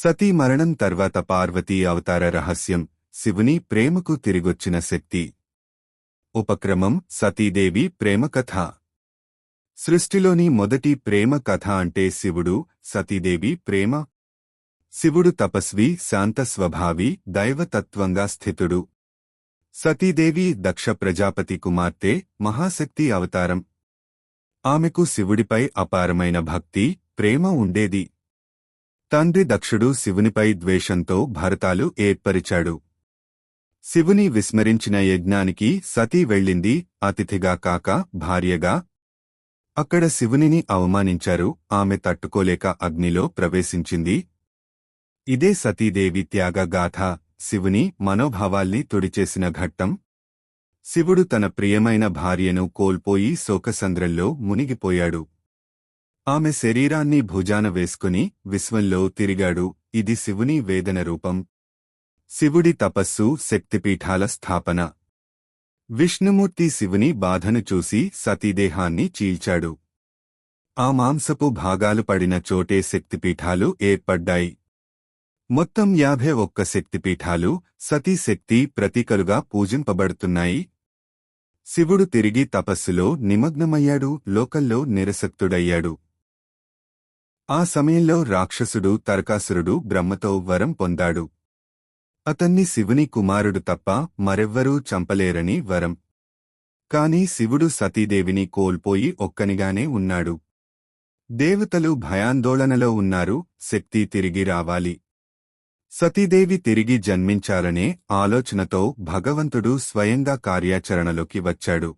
సతీ మరణం తర్వాత పార్వతీ అవతార రహస్యం శివుని ప్రేమకు తిరిగొచ్చిన శక్తి. ఉపక్రమం సతీదేవి ప్రేమ కథ. సృష్టిలోని మొదటి ప్రేమ కథ అంటే శివుడు సతీదేవి ప్రేమ. శివుడు తపస్వి శాంత స్వభావి దైవతత్వంగా స్థితుడు. సతీదేవి దక్ష ప్రజాపతి కుమార్తె మహాశక్తి అవతారం. ఆమెకు శివుడిపై అపారమైన భక్తి ప్రేమ ఉండేది. తండ్రి దక్షుడు శివునిపై ద్వేషంతో భరతాలు ఏర్పరిచాడు. శివుని విస్మరించిన యజ్ఞానికి సతీ వెళ్ళింది అతిథిగా కాక భార్యగా. అక్కడ శివునిని అవమానించారు ఆమె తట్టుకోలేక అగ్నిలో ప్రవేశించింది. ఇదే సతీదేవి త్యాగగాథ శివుని మనోభావాల్ని తుడిచేసిన ఘట్టం. శివుడు తన ప్రియమైన భార్యను కోల్పోయి శోకసంద్రంలో మునిగిపోయాడు. ఆమె శరీరాన్ని భుజాన వేసుకుని విశ్వంలో తిరిగాడు. ఇది శివుని వేదన రూపం. శివుడి తపస్సు శక్తిపీఠాల స్థాపన. విష్ణుమూర్తి శివుని బాధను చూసి సతీదేహాన్ని చీల్చాడు. ఆ మాంసపు భాగాలు పడిన చోటే శక్తిపీఠాలు ఏర్పడ్డాయి. మొత్తం యాభై ఒక్క శక్తిపీఠాలు సతీశక్తి ప్రతీకలుగా పూజింపబడుతున్నాయి. శివుడు తిరిగి తపస్సులో నిమగ్నమయ్యాడు. లోకల్లో నిరసక్తుడయ్యాడు. ఆ సమయంలో రాక్షసుడు తరకాసురుడు బ్రహ్మతో వరం పొందాడు. అతన్ని శివుని కుమారుడు తప్ప మరెవ్వరూ చంపలేరని వరం. కాని శివుడు సతీదేవిని కోల్పోయి ఒక్కనిగానే ఉన్నాడు. దేవతలు భయాందోళనలో ఉన్నారు శక్తి తిరిగి రావాలి. సతీదేవి తిరిగి జన్మించాలనే ఆలోచనతో భగవంతుడు స్వయంగా కార్యాచరణలోకి వచ్చాడు.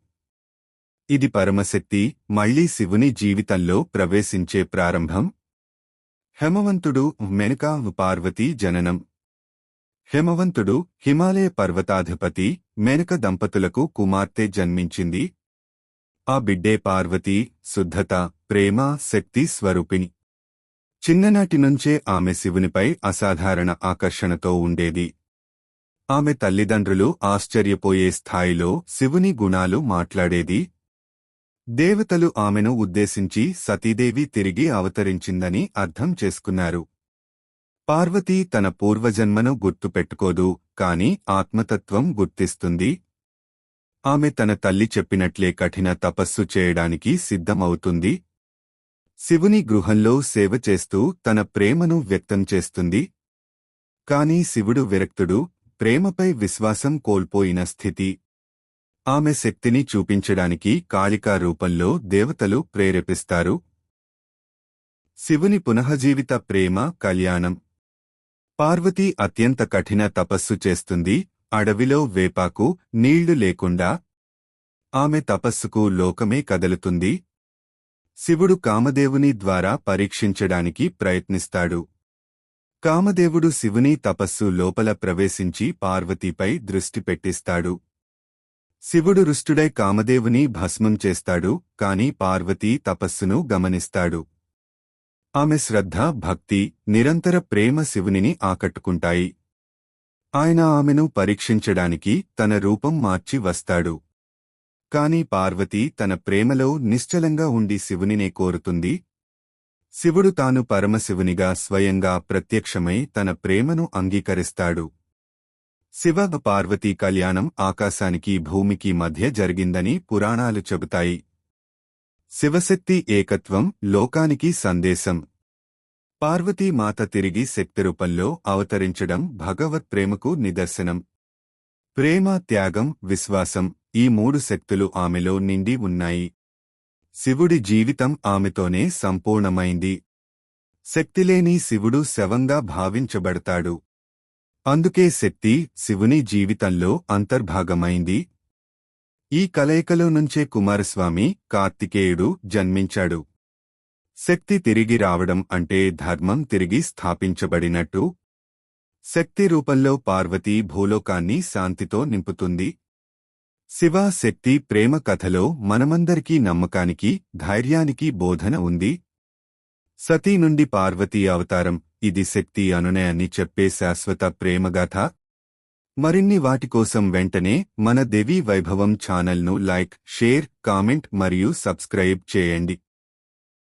ఇది పరమశక్తి మళ్ళీ శివుని జీవితంలో ప్రవేశించే ప్రారంభం హేమవంతుడు మెనక పార్వతీ జననం. హేమవంతుడు హిమాలయ పర్వతాధిపతి మెనక దంపతులకు కుమార్తె జన్మించింది. ఆ బిడ్డే పార్వతి శుద్ధత ప్రేమ శక్తి స్వరూపిణి. చిన్ననాటి నుంచే ఆమె శివునిపై అసాధారణ ఆకర్షణతో ఉండేది. ఆమె తల్లిదండ్రులు ఆశ్చర్యపోయే స్థాయిలో శివుని గుణాలు మాట్లాడేది. దేవతలు ఆమెను ఉద్దేశించి సతీదేవి తిరిగి అవతరించిందని అర్థం చేసుకున్నారు. పార్వతీ తన పూర్వజన్మను గుర్తుపెట్టుకోదు కాని ఆత్మతత్వం గుర్తిస్తుంది. ఆమె తన తల్లి చెప్పినట్లే కఠిన తపస్సు చేయడానికి సిద్ధమవుతుంది. శివుని గృహంలో సేవ చేస్తూ తన ప్రేమను వ్యక్తం చేస్తుంది. కాని శివుడు విరక్తుడు ప్రేమపై విశ్వాసం కోల్పోయిన స్థితి. ఆమె శక్తిని చూపించడానికి కాళికా రూపంలో దేవతలు ప్రేరేపిస్తారు. శివుని పునఃజీవిత ప్రేమ కళ్యాణం. పార్వతి అత్యంత కఠిన తపస్సు చేస్తుంది. అడవిలో వేపాకు నీళ్ళు లేకుండా ఆమె తపస్సుకు లోకమే కదలుతుంది. శివుడు కామదేవుని ద్వారా పరీక్షించడానికి ప్రయత్నిస్తాడు. కామదేవుడు శివుని తపస్సు లోపల ప్రవేశించి పార్వతీపై దృష్టి పెట్టిస్తాడు. శివుడు రుష్టుడై కామదేవుని భస్మం చేస్తాడు కాని పార్వతీ తపస్సును గమనిస్తాడు. ఆమె శ్రద్ధ భక్తి నిరంతర ప్రేమ శివునిని ఆకట్టుకుంటాయి. ఆయన ఆమెను పరీక్షించడానికి తన రూపం మార్చి వస్తాడు. కాని పార్వతి తన ప్రేమలో నిశ్చలంగా ఉండి శివునినే కోరుతుంది. శివుడు తాను పరమశివునిగా స్వయంగా ప్రత్యక్షమై తన ప్రేమను అంగీకరిస్తాడు. శివ పార్వతీ కళ్యాణం ఆకాశానికి భూమికి మధ్య జరిగిందని పురాణాలు చెబుతాయి. శివశక్తి ఏకత్వం లోకానికి సందేశం. పార్వతీ మాత తిరిగి శక్తి రూపంలో అవతరించడం భగవత్ ప్రేమకు నిదర్శనం. ప్రేమ త్యాగం విశ్వాసం ఈ మూడు శక్తులు ఆమెలో నిండి ఉన్నాయి. శివుడి జీవితం ఆమెతోనే సంపూర్ణమైంది. శక్తిలేని శివుడు శవంగా భావించబడతాడు. అందుకే శక్తి శివుని జీవితంలో అంతర్భాగమైంది. ఈ కలయికలో నుంచే కుమారస్వామి కార్తికేయుడు జన్మించాడు. శక్తి తిరిగి రావడం అంటే ధర్మం తిరిగి స్థాపించబడినట్టు. శక్తి రూపంలో పార్వతీ భూలోకాన్ని శాంతితో నింపుతుంది. శివ శక్తి ప్రేమ కథలో మనమందరికీ నమ్మకానికి ధైర్యానికి బోధన ఉంది. సతీ నుండి పార్వతీ అవతారం ఇది శక్తి అనునయాన్ని చెప్పే శాశ్వత ప్రేమగాథ? మరిన్ని వాటి కోసం వెంటనే మన దేవీ వైభవం ఛానల్ను లైక్ షేర్ కామెంట్ మరియు సబ్స్క్రైబ్ చేయండి.